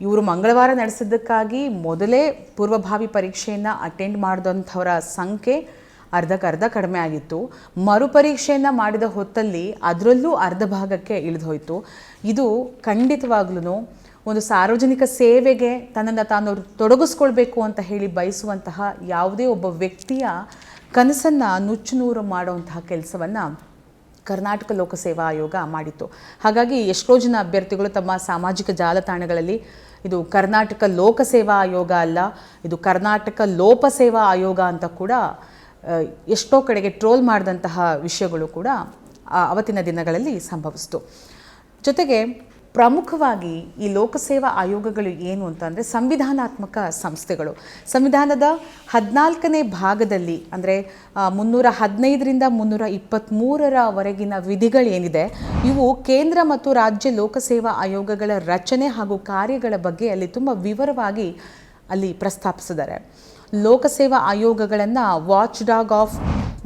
ಇವರು ಮಂಗಳವಾರ ನಡೆಸಿದ್ದಕ್ಕಾಗಿ ಮೊದಲೇ ಪೂರ್ವಭಾವಿ ಪರೀಕ್ಷೆಯನ್ನು ಅಟೆಂಡ್ ಮಾಡಿದಂಥವರ ಸಂಖ್ಯೆ ಅರ್ಧಕ್ಕರ್ಧ ಕಡಿಮೆ ಆಗಿತ್ತು. ಮರುಪರೀಕ್ಷೆಯನ್ನು ಮಾಡಿದ ಹೊತ್ತಲ್ಲಿ ಅದರಲ್ಲೂ ಅರ್ಧ ಭಾಗಕ್ಕೆ ಇಳಿದು ಹೋಯಿತು ಇದು ಖಂಡಿತವಾಗ್ಲೂ ಒಂದು ಸಾರ್ವಜನಿಕ ಸೇವೆಗೆ ತನ್ನನ್ನು ತಾನು ತೊಡಗಿಸ್ಕೊಳ್ಬೇಕು ಅಂತ ಹೇಳಿ ಬಯಸುವಂತಹ ಯಾವುದೇ ಒಬ್ಬ ವ್ಯಕ್ತಿಯ ಕನಸನ್ನು ನುಚ್ಚುನೂರು ಮಾಡುವಂತಹ ಕೆಲಸವನ್ನು ಕರ್ನಾಟಕ ಲೋಕಸೇವಾ ಆಯೋಗ ಮಾಡಿತ್ತು. ಹಾಗಾಗಿ ಎಷ್ಟೋ ಜನ ಅಭ್ಯರ್ಥಿಗಳು ತಮ್ಮ ಸಾಮಾಜಿಕ ಜಾಲತಾಣಗಳಲ್ಲಿ ಇದು ಕರ್ನಾಟಕ ಲೋಕಸೇವಾ ಆಯೋಗ ಅಲ್ಲ, ಇದು ಕರ್ನಾಟಕ ಲೋಪಸೇವಾ ಆಯೋಗ ಅಂತ ಕೂಡ ಎಷ್ಟೋ ಕಡೆಗೆ ಟ್ರೋಲ್ ಮಾಡಿದಂತಹ ವಿಷಯಗಳು ಕೂಡ ಅವತ್ತಿನ ದಿನಗಳಲ್ಲಿ ಸಂಭವಿಸ್ತು. ಜೊತೆಗೆ ಪ್ರಮುಖವಾಗಿ ಈ ಲೋಕಸೇವಾ ಆಯೋಗಗಳು ಏನು ಅಂತಂದರೆ ಸಂವಿಧಾನಾತ್ಮಕ ಸಂಸ್ಥೆಗಳು. ಸಂವಿಧಾನದ ಹದಿನಾಲ್ಕನೇ ಭಾಗದಲ್ಲಿ, ಅಂದರೆ ಮುನ್ನೂರ ಹದಿನೈದರಿಂದ ಮುನ್ನೂರ ಇಪ್ಪತ್ತ್ಮೂರರವರೆಗಿನ ವಿಧಿಗಳೇನಿದೆ ಇವು ಕೇಂದ್ರ ಮತ್ತು ರಾಜ್ಯ ಲೋಕಸೇವಾ ಆಯೋಗಗಳ ರಚನೆ ಹಾಗೂ ಕಾರ್ಯಗಳ ಬಗ್ಗೆ ಅಲ್ಲಿ ತುಂಬ ವಿವರವಾಗಿ ಅಲ್ಲಿ ಪ್ರಸ್ತಾಪಿಸಿದ್ದಾರೆ. ಲೋಕಸೇವಾ ಆಯೋಗಗಳನ್ನು ವಾಚ್ ಡಾಗ್ ಆಫ್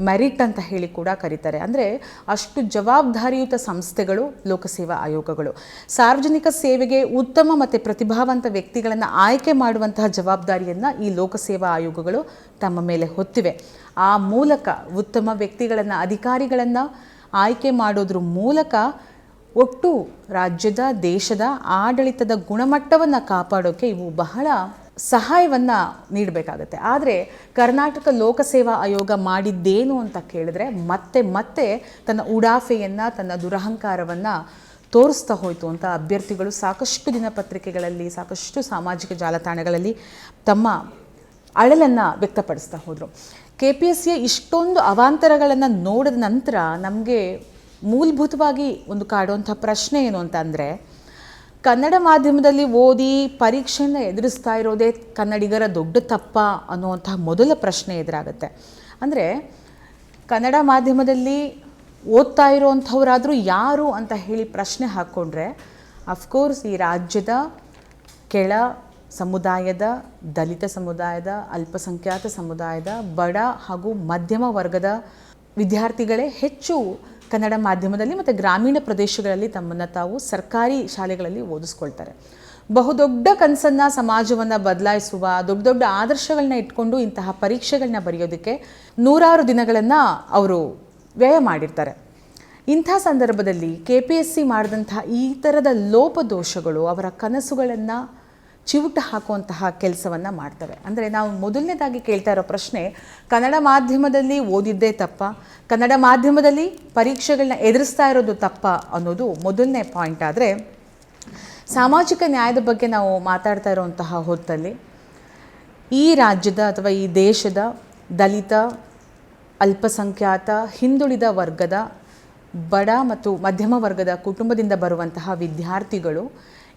ಮೆರಿಟ್ ಅಂತ ಹೇಳಿ ಕೂಡ ಕರೀತಾರೆ. ಅಂದರೆ ಅಷ್ಟು ಜವಾಬ್ದಾರಿಯುತ ಸಂಸ್ಥೆಗಳು, ಲೋಕಸೇವಾ ಆಯೋಗಗಳು. ಸಾರ್ವಜನಿಕ ಸೇವೆಗೆ ಉತ್ತಮ ಮತ್ತು ಪ್ರತಿಭಾವಂತ ವ್ಯಕ್ತಿಗಳನ್ನು ಆಯ್ಕೆ ಮಾಡುವಂತಹ ಜವಾಬ್ದಾರಿಯನ್ನು ಈ ಲೋಕಸೇವಾ ಆಯೋಗಗಳು ತಮ್ಮ ಮೇಲೆ ಹೊತ್ತಿವೆ. ಆ ಮೂಲಕ ಉತ್ತಮ ವ್ಯಕ್ತಿಗಳನ್ನು, ಅಧಿಕಾರಿಗಳನ್ನು ಆಯ್ಕೆ ಮಾಡೋದ್ರ ಮೂಲಕ ಒಟ್ಟು ರಾಜ್ಯದ, ದೇಶದ ಆಡಳಿತದ ಗುಣಮಟ್ಟವನ್ನು ಕಾಪಾಡೋಕ್ಕೆ ಇವು ಬಹಳ ಸಹಾಯವನ್ನು ನೀಡಬೇಕಾಗತ್ತೆ. ಆದರೆ ಕರ್ನಾಟಕ ಲೋಕಸೇವಾ ಆಯೋಗ ಮಾಡಿದ್ದೇನು ಅಂತ ಕೇಳಿದ್ರೆ ಮತ್ತೆ ಮತ್ತೆ ತನ್ನ ಉಡಾಫೆಯನ್ನು, ತನ್ನ ದುರಹಂಕಾರವನ್ನು ತೋರಿಸ್ತಾ ಹೋಯಿತು ಅಂತ ಅಭ್ಯರ್ಥಿಗಳು ಸಾಕಷ್ಟು ದಿನಪತ್ರಿಕೆಗಳಲ್ಲಿ, ಸಾಕಷ್ಟು ಸಾಮಾಜಿಕ ಜಾಲತಾಣಗಳಲ್ಲಿ ತಮ್ಮ ಅಳಲನ್ನು ವ್ಯಕ್ತಪಡಿಸ್ತಾ ಹೋದರು. ಕೆ ಪಿ ಎಸ್ ಸಿಯ ಇಷ್ಟೊಂದು ಅವಾಂತರಗಳನ್ನು ನೋಡಿದ ನಂತರ ನಮಗೆ ಮೂಲಭೂತವಾಗಿ ಒಂದು ಕಾಡುವಂಥ ಪ್ರಶ್ನೆ ಏನು ಅಂತ ಅಂದರೆ ಕನ್ನಡ ಮಾಧ್ಯಮದಲ್ಲಿ ಓದಿ ಪರೀಕ್ಷೆಯನ್ನು ಎದುರಿಸ್ತಾ ಇರೋದೇ ಕನ್ನಡಿಗರ ದೊಡ್ಡ ತಪ್ಪ ಅನ್ನುವಂತಹ ಮೊದಲ ಪ್ರಶ್ನೆ ಎದುರಾಗುತ್ತೆ. ಅಂದರೆ ಕನ್ನಡ ಮಾಧ್ಯಮದಲ್ಲಿ ಓದ್ತಾ ಇರೋವಂಥವ್ರಾದರೂ ಯಾರು ಅಂತ ಹೇಳಿ ಪ್ರಶ್ನೆ ಹಾಕ್ಕೊಂಡ್ರೆ ಅಫ್ಕೋರ್ಸ್ ಈ ರಾಜ್ಯದ ಕೆಳ ಸಮುದಾಯದ, ದಲಿತ ಸಮುದಾಯದ, ಅಲ್ಪಸಂಖ್ಯಾತ ಸಮುದಾಯದ, ಬಡ ಹಾಗೂ ಮಧ್ಯಮ ವರ್ಗದ ವಿದ್ಯಾರ್ಥಿಗಳೇ ಹೆಚ್ಚು ಕನ್ನಡ ಮಾಧ್ಯಮದಲ್ಲಿ ಮತ್ತು ಗ್ರಾಮೀಣ ಪ್ರದೇಶಗಳಲ್ಲಿ ತಮ್ಮನ್ನು ತಾವು ಸರ್ಕಾರಿ ಶಾಲೆಗಳಲ್ಲಿ ಓದಿಸ್ಕೊಳ್ತಾರೆ. ಬಹುದೊಡ್ಡ ಕನಸನ್ನು ಸಮಾಜವನ್ನು ಬದಲಾಯಿಸುವ, ದೊಡ್ಡ ದೊಡ್ಡ ಆದರ್ಶಗಳನ್ನ ಇಟ್ಕೊಂಡು ಇಂತಹ ಪರೀಕ್ಷೆಗಳನ್ನ ಬರೆಯೋದಕ್ಕೆ ನೂರಾರು ದಿನಗಳನ್ನು ಅವರು ವ್ಯಯ ಮಾಡಿರ್ತಾರೆ. ಇಂಥ ಸಂದರ್ಭದಲ್ಲಿ ಕೆ ಪಿ ಎಸ್ ಸಿ ಮಾಡಿದಂಥ ಈ ಥರದ ಲೋಪದೋಷಗಳು ಅವರ ಕನಸುಗಳನ್ನು ಚಿವುಟ ಹಾಕುವಂತಹ ಕೆಲಸವನ್ನು ಮಾಡ್ತವೆ. ಅಂದರೆ ನಾವು ಮೊದಲನೇದಾಗಿ ಕೇಳ್ತಾ ಇರೋ ಪ್ರಶ್ನೆ, ಕನ್ನಡ ಮಾಧ್ಯಮದಲ್ಲಿ ಓದಿದ್ದೇ ತಪ್ಪ? ಕನ್ನಡ ಮಾಧ್ಯಮದಲ್ಲಿ ಪರೀಕ್ಷೆಗಳನ್ನ ಎದುರಿಸ್ತಾ ಇರೋದು ತಪ್ಪ ಅನ್ನೋದು ಮೊದಲನೇ ಪಾಯಿಂಟ್ ಆದರೆ, ಸಾಮಾಜಿಕ ನ್ಯಾಯದ ಬಗ್ಗೆ ನಾವು ಮಾತಾಡ್ತಾ ಇರುವಂತಹ ಹೊತ್ತಲ್ಲಿ, ಈ ರಾಜ್ಯದ ಅಥವಾ ಈ ದೇಶದ ದಲಿತ, ಅಲ್ಪಸಂಖ್ಯಾತ, ಹಿಂದುಳಿದ ವರ್ಗದ ಬಡ ಮತ್ತು ಮಧ್ಯಮ ವರ್ಗದ ಕುಟುಂಬದಿಂದ ಬರುವಂತಹ ವಿದ್ಯಾರ್ಥಿಗಳು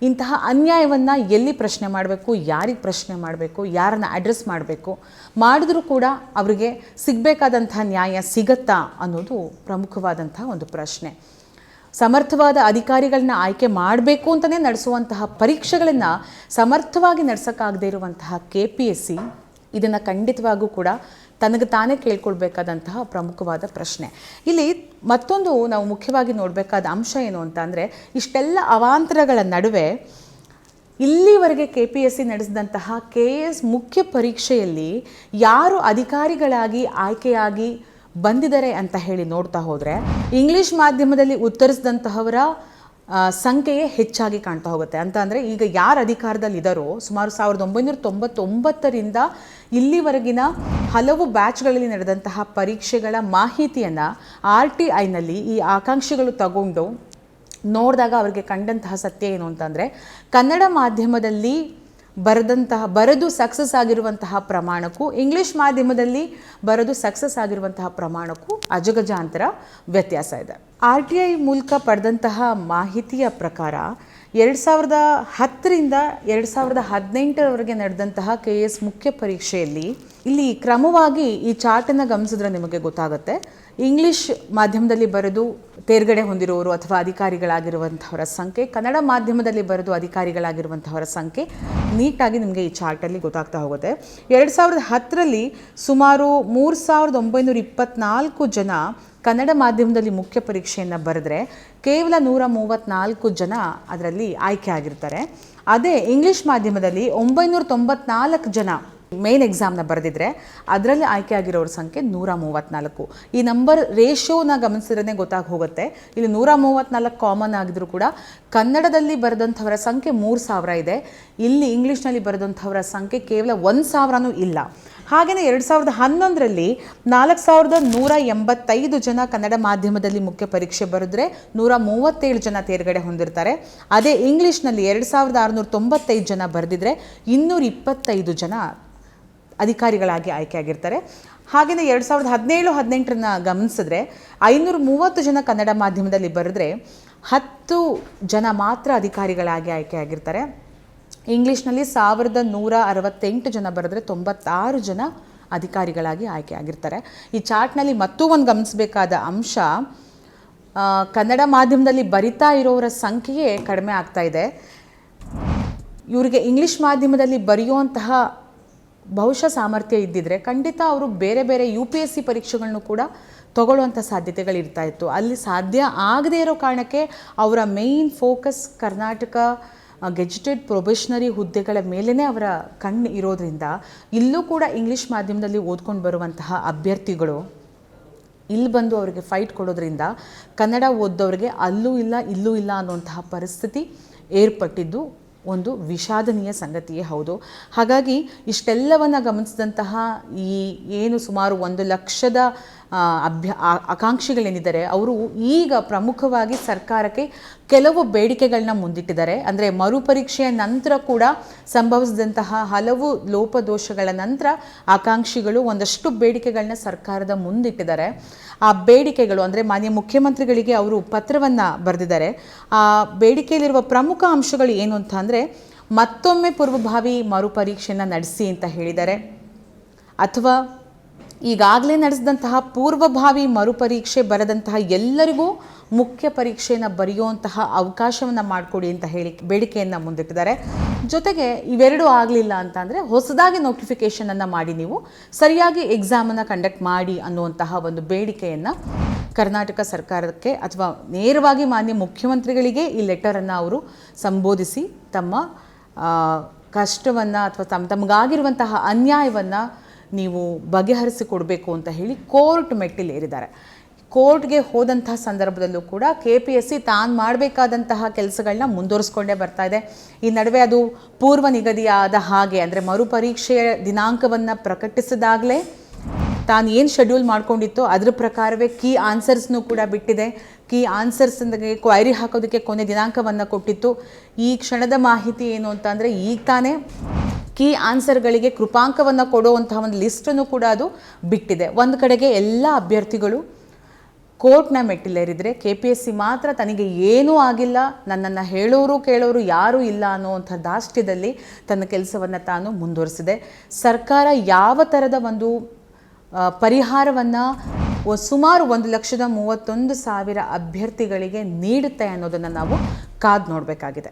ಇಂತಹ ಅನ್ಯಾಯವನ್ನು ಎಲ್ಲಿ ಪ್ರಶ್ನೆ ಮಾಡಬೇಕು, ಯಾರಿಗೆ ಪ್ರಶ್ನೆ ಮಾಡಬೇಕು, ಯಾರನ್ನು ಅಡ್ರೆಸ್ ಮಾಡಬೇಕು, ಮಾಡಿದ್ರೂ ಕೂಡ ಅವರಿಗೆ ಸಿಗಬೇಕಾದಂಥ ನ್ಯಾಯ ಸಿಗತ್ತಾ ಅನ್ನೋದು ಪ್ರಮುಖವಾದಂಥ ಒಂದು ಪ್ರಶ್ನೆ. ಸಮರ್ಥವಾದ ಅಧಿಕಾರಿಗಳನ್ನ ಆಯ್ಕೆ ಮಾಡಬೇಕು ಅಂತಲೇ ನಡೆಸುವಂತಹ ಪರೀಕ್ಷೆಗಳನ್ನು ಸಮರ್ಥವಾಗಿ ನಡೆಸೋಕ್ಕಾಗದೇ ಇರುವಂತಹ ಕೆ ಪಿ ಎಸ್ ಸಿ ಇದನ್ನು ಖಂಡಿತವಾಗೂ ಕೂಡ ತನಗೆ ತಾನೇ ಕೇಳ್ಕೊಳ್ಬೇಕಾದಂತಹ ಪ್ರಮುಖವಾದ ಪ್ರಶ್ನೆ. ಇಲ್ಲಿ ಮತ್ತೊಂದು ನಾವು ಮುಖ್ಯವಾಗಿ ನೋಡಬೇಕಾದ ಅಂಶ ಏನು ಅಂತ ಅಂದರೆ, ಇಷ್ಟೆಲ್ಲ ಅವಾಂತರಗಳ ನಡುವೆ ಇಲ್ಲಿವರೆಗೆ ಕೆ ಪಿ ಎಸ್ ಸಿ ನಡೆಸಿದಂತಹ ಕೆ ಎಸ್ ಮುಖ್ಯ ಪರೀಕ್ಷೆಯಲ್ಲಿ ಯಾರು ಅಧಿಕಾರಿಗಳಾಗಿ ಆಯ್ಕೆಯಾಗಿ ಬಂದಿದ್ದಾರೆ ಅಂತ ಹೇಳಿ ನೋಡ್ತಾ ಹೋದರೆ, ಇಂಗ್ಲೀಷ್ ಮಾಧ್ಯಮದಲ್ಲಿ ಉತ್ತರಿಸಿದಂತಹವರ ಸಂಖ್ಯೆಯೇ ಹೆಚ್ಚಾಗಿ ಕಾಣ್ತಾ ಹೋಗುತ್ತೆ. ಅಂತ ಅಂದರೆ ಈಗ ಯಾರು ಅಧಿಕಾರದಲ್ಲಿ ಇದ್ದಾರೋ ಸುಮಾರು ಸಾವಿರದ ಒಂಬೈನೂರ ತೊಂಬತ್ತೊಂಬತ್ತರಿಂದ ಇಲ್ಲಿವರೆಗಿನ ಹಲವು ಬ್ಯಾಚ್ಗಳಲ್ಲಿ ನಡೆದಂತಹ ಪರೀಕ್ಷೆಗಳ ಮಾಹಿತಿಯನ್ನು ಆರ್ ಟಿ ಐನಲ್ಲಿ ಈ ಆಕಾಂಕ್ಷಿಗಳು ತಗೊಂಡು ನೋಡಿದಾಗ ಅವರಿಗೆ ಕಂಡಂತಹ ಸತ್ಯ ಏನು ಅಂತಂದರೆ ಕನ್ನಡ ಮಾಧ್ಯಮದಲ್ಲಿ ಬರೆದಂತಹ, ಬರೆದು ಸಕ್ಸಸ್ ಆಗಿರುವಂತಹ ಪ್ರಮಾಣಕ್ಕೂ ಇಂಗ್ಲೀಷ್ ಮಾಧ್ಯಮದಲ್ಲಿ ಬರೆದು ಸಕ್ಸಸ್ ಆಗಿರುವಂತಹ ಪ್ರಮಾಣಕ್ಕೂ ಅಜಗಜಾಂತರ ವ್ಯತ್ಯಾಸ ಇದೆ. ಆರ್ ಟಿ ಐ ಮೂಲಕ ಪಡೆದಂತಹ ಮಾಹಿತಿಯ ಪ್ರಕಾರ ಎರಡು ಸಾವಿರದ ಹತ್ತರಿಂದ ಎರಡು ಸಾವಿರದ ಹದಿನೆಂಟರವರೆಗೆ ನಡೆದಂತಹ ಕೆ ಎಸ್ ಮುಖ್ಯ ಪರೀಕ್ಷೆಯಲ್ಲಿ ಇಲ್ಲಿ ಕ್ರಮವಾಗಿ ಈ ಚಾರ್ಟನ್ನು ಗಮನಿಸಿದ್ರೆ ನಿಮಗೆ ಗೊತ್ತಾಗುತ್ತೆ. ಇಂಗ್ಲಿಷ್ ಮಾಧ್ಯಮದಲ್ಲಿ ಬರೆದು ತೇರ್ಗಡೆ ಹೊಂದಿರುವವರು ಅಥವಾ ಅಧಿಕಾರಿಗಳಾಗಿರುವಂಥವರ ಸಂಖ್ಯೆ, ಕನ್ನಡ ಮಾಧ್ಯಮದಲ್ಲಿ ಬರೆದು ಅಧಿಕಾರಿಗಳಾಗಿರುವಂಥವರ ಸಂಖ್ಯೆ ನೀಟಾಗಿ ನಿಮಗೆ ಈ ಚಾರ್ಟಲ್ಲಿ ಗೊತ್ತಾಗ್ತಾ ಹೋಗುತ್ತೆ. ಎರಡು ಸಾವಿರದ ಹತ್ತರಲ್ಲಿ ಸುಮಾರು ಮೂರು ಸಾವಿರದ ಒಂಬೈನೂರ ಇಪ್ಪತ್ನಾಲ್ಕು ಜನ ಕನ್ನಡ ಮಾಧ್ಯಮದಲ್ಲಿ ಮುಖ್ಯ ಪರೀಕ್ಷೆಯನ್ನು ಬರೆದ್ರೆ ಕೇವಲ ನೂರ ಮೂವತ್ತ್ನಾಲ್ಕು ಜನ ಅದರಲ್ಲಿ ಆಯ್ಕೆ ಆಗಿರ್ತಾರೆ. ಅದೇ ಇಂಗ್ಲೀಷ್ ಮಾಧ್ಯಮದಲ್ಲಿ ಒಂಬೈನೂರ ತೊಂಬತ್ನಾಲ್ಕು ಜನ ಮೇನ್ ಎಕ್ಸಾಮ್ನ ಬರೆದಿದ್ರೆ ಅದರಲ್ಲಿ ಆಯ್ಕೆ ಆಗಿರೋರ ಸಂಖ್ಯೆ ನೂರ ಮೂವತ್ತ್ನಾಲ್ಕು ಈ ನಂಬರ್ ರೇಷೋನ ಗಮನಿಸಿದ್ರೆ ಗೊತ್ತಾಗಿ ಹೋಗುತ್ತೆ. ಇಲ್ಲಿ ನೂರ ಮೂವತ್ತ್ನಾಲ್ಕು ಕಾಮನ್ ಆಗಿದ್ರು ಕೂಡ ಕನ್ನಡದಲ್ಲಿ ಬರೆದಂಥವರ ಸಂಖ್ಯೆ ಮೂರು ಸಾವಿರ ಇದೆ. ಇಲ್ಲಿ ಇಂಗ್ಲೀಷ್ನಲ್ಲಿ ಬರೆದಂಥವರ ಸಂಖ್ಯೆ ಕೇವಲ ಒಂದು ಸಾವಿರನೂ ಇಲ್ಲ. ಹಾಗೆಯೇ ಎರಡು ಸಾವಿರದ ಹನ್ನೊಂದರಲ್ಲಿ ನಾಲ್ಕು ಸಾವಿರದ ನೂರ ಎಂಬತ್ತೈದು ಜನ ಕನ್ನಡ ಮಾಧ್ಯಮದಲ್ಲಿ ಮುಖ್ಯ ಪರೀಕ್ಷೆ ಬರೆದ್ರೆ ನೂರ ಮೂವತ್ತೇಳು ಜನ ತೇರ್ಗಡೆ ಹೊಂದಿರ್ತಾರೆ. ಅದೇ ಇಂಗ್ಲೀಷ್ನಲ್ಲಿ ಎರಡು ಸಾವಿರದ ಆರುನೂರ ತೊಂಬತ್ತೈದು ಜನ ಬರೆದಿದ್ರೆ ಇನ್ನೂರ ಇಪ್ಪತ್ತೈದು ಜನ ಅಧಿಕಾರಿಗಳಾಗಿ ಆಯ್ಕೆಯಾಗಿರ್ತಾರೆ. ಹಾಗೆಯೇ ಎರಡು ಸಾವಿರದ ಹದಿನೇಳು, ಹದಿನೆಂಟರನ್ನ ಗಮನಿಸಿದ್ರೆ ಐನೂರ ಮೂವತ್ತು ಜನ ಕನ್ನಡ ಮಾಧ್ಯಮದಲ್ಲಿ ಬರೆದ್ರೆ ಹತ್ತು ಜನ ಮಾತ್ರ ಅಧಿಕಾರಿಗಳಾಗಿ ಆಯ್ಕೆಯಾಗಿರ್ತಾರೆ. ಇಂಗ್ಲೀಷ್ನಲ್ಲಿ ಸಾವಿರದ ನೂರ ಅರವತ್ತೆಂಟು ಜನ ಬರೆದ್ರೆ ತೊಂಬತ್ತಾರು ಜನ ಅಧಿಕಾರಿಗಳಾಗಿ ಆಯ್ಕೆ ಆಗಿರ್ತಾರೆ. ಈ ಚಾರ್ಟ್ನಲ್ಲಿ ಮತ್ತೂ ಒಂದು ಗಮನಿಸಬೇಕಾದ ಅಂಶ ಕನ್ನಡ ಮಾಧ್ಯಮದಲ್ಲಿ ಬರಿತಾ ಇರೋರ ಸಂಖ್ಯೆಯೇ ಕಡಿಮೆ ಆಗ್ತಾ ಇದೆ. ಇವರಿಗೆ ಇಂಗ್ಲೀಷ್ ಮಾಧ್ಯಮದಲ್ಲಿ ಬರೆಯುವಂತಹ ಬಹುಶಃ ಸಾಮರ್ಥ್ಯ ಇದ್ದಿದ್ರೆ ಖಂಡಿತ ಅವರು ಬೇರೆ ಬೇರೆ ಯು ಪಿ ಎಸ್ ಸಿ ಪರೀಕ್ಷೆಗಳನ್ನು ಕೂಡ ತಗೊಳ್ಳುವಂಥ ಸಾಧ್ಯತೆಗಳು ಇರ್ತಾ ಇತ್ತು. ಅಲ್ಲಿ ಸಾಧ್ಯ ಆಗದೇ ಇರೋ ಕಾರಣಕ್ಕೆ ಅವರ main focus Karnataka gazetted probationary ಹುದ್ದೆಗಳ ಮೇಲೇ ಅವರ ಕಣ್ಣು ಇರೋದ್ರಿಂದ ಇಲ್ಲೂ ಕೂಡ ಇಂಗ್ಲೀಷ್ ಮಾಧ್ಯಮದಲ್ಲಿ ಓದ್ಕೊಂಡು ಬರುವಂತಹ ಅಭ್ಯರ್ಥಿಗಳು ಇಲ್ಲಿ ಬಂದು ಅವರಿಗೆ ಫೈಟ್ ಕೊಡೋದ್ರಿಂದ ಕನ್ನಡ ಓದ್ದವ್ರಿಗೆ ಅಲ್ಲೂ ಇಲ್ಲ, ಇಲ್ಲೂ ಇಲ್ಲ ಅನ್ನುವಂತಹ ಪರಿಸ್ಥಿತಿ ಏರ್ಪಟ್ಟಿದ್ದು ಒಂದು ವಿಷಾದನೀಯ ಸಂಗತಿಯೇ ಹೌದು. ಹಾಗಾಗಿ ಇಷ್ಟೆಲ್ಲವನ್ನು ಗಮನಿಸಿದಂತಹ ಈ ಏನು ಸುಮಾರು ಒಂದು ಲಕ್ಷದ ಅಭ್ಯ ಆಕಾಂಕ್ಷಿಗಳೇನಿದ್ದಾರೆ, ಅವರು ಈಗ ಪ್ರಮುಖವಾಗಿ ಸರ್ಕಾರಕ್ಕೆ ಕೆಲವು ಬೇಡಿಕೆಗಳನ್ನ ಮುಂದಿಟ್ಟಿದ್ದಾರೆ. ಅಂದರೆ ಮರುಪರೀಕ್ಷೆಯ ನಂತರ ಕೂಡ ಸಂಭವಿಸಿದಂತಹ ಹಲವು ಲೋಪದೋಷಗಳ ನಂತರ ಆಕಾಂಕ್ಷಿಗಳು ಒಂದಷ್ಟು ಬೇಡಿಕೆಗಳನ್ನ ಸರ್ಕಾರದ ಮುಂದಿಟ್ಟಿದ್ದಾರೆ. ಆ ಬೇಡಿಕೆಗಳು, ಅಂದರೆ ಮಾನ್ಯ ಮುಖ್ಯಮಂತ್ರಿಗಳಿಗೆ ಅವರು ಪತ್ರವನ್ನು ಬರೆದಿದ್ದಾರೆ. ಆ ಬೇಡಿಕೆಯಲ್ಲಿರುವ ಪ್ರಮುಖ ಅಂಶಗಳು ಏನು ಅಂತ ಅಂದರೆ ಮತ್ತೊಮ್ಮೆ ಪೂರ್ವಭಾವಿ ಮರುಪರೀಕ್ಷೆಯನ್ನು ನಡೆಸಿ ಅಂತ ಹೇಳಿದ್ದಾರೆ. ಅಥವಾ ಈಗಾಗಲೇ ನಡೆಸಿದಂತಹ ಪೂರ್ವಭಾವಿ ಮರುಪರೀಕ್ಷೆ ಬರೆದಂತಹ ಎಲ್ಲರಿಗೂ ಮುಖ್ಯ ಪರೀಕ್ಷೆಯನ್ನು ಬರೆಯುವಂತಹ ಅವಕಾಶವನ್ನು ಮಾಡಿಕೊಡಿ ಅಂತ ಹೇಳಿ ಬೇಡಿಕೆಯನ್ನು ಮುಂದಿಟ್ಟಿದ್ದಾರೆ. ಜೊತೆಗೆ ಇವೆರಡೂ ಆಗಲಿಲ್ಲ ಅಂತ ಅಂದರೆ ಹೊಸದಾಗಿ ನೋಟಿಫಿಕೇಷನನ್ನು ಮಾಡಿ ನೀವು ಸರಿಯಾಗಿ ಎಕ್ಸಾಮನ್ನು ಕಂಡಕ್ಟ್ ಮಾಡಿ ಅನ್ನುವಂತಹ ಒಂದು ಬೇಡಿಕೆಯನ್ನು ಕರ್ನಾಟಕ ಸರ್ಕಾರಕ್ಕೆ ಅಥವಾ ನೇರವಾಗಿ ಮಾನ್ಯ ಮುಖ್ಯಮಂತ್ರಿಗಳಿಗೆ ಈ ಲೆಟರನ್ನು ಅವರು ಸಂಬೋಧಿಸಿ ತಮ್ಮ ಕಷ್ಟವನ್ನು ಅಥವಾ ತಮ್ಮ ತಮಗಾಗಿರುವಂತಹ ಅನ್ಯಾಯವನ್ನು ನೀವು ಬಗೆಹರಿಸಿಕೊಡ್ಬೇಕು ಅಂತ ಹೇಳಿ ಕೋರ್ಟ್ ಮೆಟ್ಟಿಲೇರಿದ್ದಾರೆ. ಕೋರ್ಟ್ಗೆ ಹೋದಂತಹ ಸಂದರ್ಭದಲ್ಲೂ ಕೂಡ ಕೆ ಪಿ ಎಸ್ ಸಿ ತಾನು ಮಾಡಬೇಕಾದಂತಹ ಕೆಲಸಗಳನ್ನ ಮುಂದುವರಿಸ್ಕೊಂಡೇ ಬರ್ತಾ ಇದೆ. ಈ ನಡುವೆ ಅದು ಪೂರ್ವ ನಿಗದಿಯಾದ ಹಾಗೆ, ಅಂದರೆ ಮರುಪರೀಕ್ಷೆಯ ದಿನಾಂಕವನ್ನು ಪ್ರಕಟಿಸಿದಾಗಲೇ ತಾನು ಏನು ಶೆಡ್ಯೂಲ್ ಮಾಡ್ಕೊಂಡಿತ್ತು ಅದ್ರ ಪ್ರಕಾರವೇ ಕೀ ಆನ್ಸರ್ಸ್ನೂ ಕೂಡ ಬಿಟ್ಟಿದೆ. ಕೀ ಆನ್ಸರ್ಸ್ ಕ್ವೈರಿ ಹಾಕೋದಕ್ಕೆ ಕೊನೆ ದಿನಾಂಕವನ್ನು ಕೊಟ್ಟಿತ್ತು. ಈ ಕ್ಷಣದ ಮಾಹಿತಿ ಏನು ಅಂತ ಅಂದರೆ ಈಗ ತಾನೇ ಕೀ ಆನ್ಸರ್ಗಳಿಗೆ ಕೃಪಾಂಕವನ್ನು ಕೊಡುವಂತಹ ಒಂದು ಲಿಸ್ಟನ್ನು ಕೂಡ ಅದು ಬಿಟ್ಟಿದೆ. ಒಂದು ಕಡೆಗೆ ಎಲ್ಲ ಅಭ್ಯರ್ಥಿಗಳು ಕೋರ್ಟ್ನ ಮೆಟ್ಟಿಲೇರಿದರೆ ಕೆ ಪಿ ಎಸ್ ಸಿ ಮಾತ್ರ ತನಗೆ ಏನೂ ಆಗಿಲ್ಲ, ನನ್ನನ್ನು ಹೇಳೋರು ಕೇಳೋರು ಯಾರೂ ಇಲ್ಲ ಅನ್ನುವಂಥ ದಾಷ್ಟ್ಯದಲ್ಲಿ ತನ್ನ ಕೆಲಸವನ್ನು ತಾನು ಮುಂದುವರಿಸಿದೆ. ಸರ್ಕಾರ ಯಾವ ಥರದ ಒಂದು ಪರಿಹಾರವನ್ನು ಸುಮಾರು ಒಂದು ಲಕ್ಷದ ಮೂವತ್ತೊಂದು ಸಾವಿರ ಅಭ್ಯರ್ಥಿಗಳಿಗೆ ನೀಡುತ್ತೆ ಅನ್ನೋದನ್ನು ನಾವು ಕಾದು ನೋಡಬೇಕಾಗಿದೆ.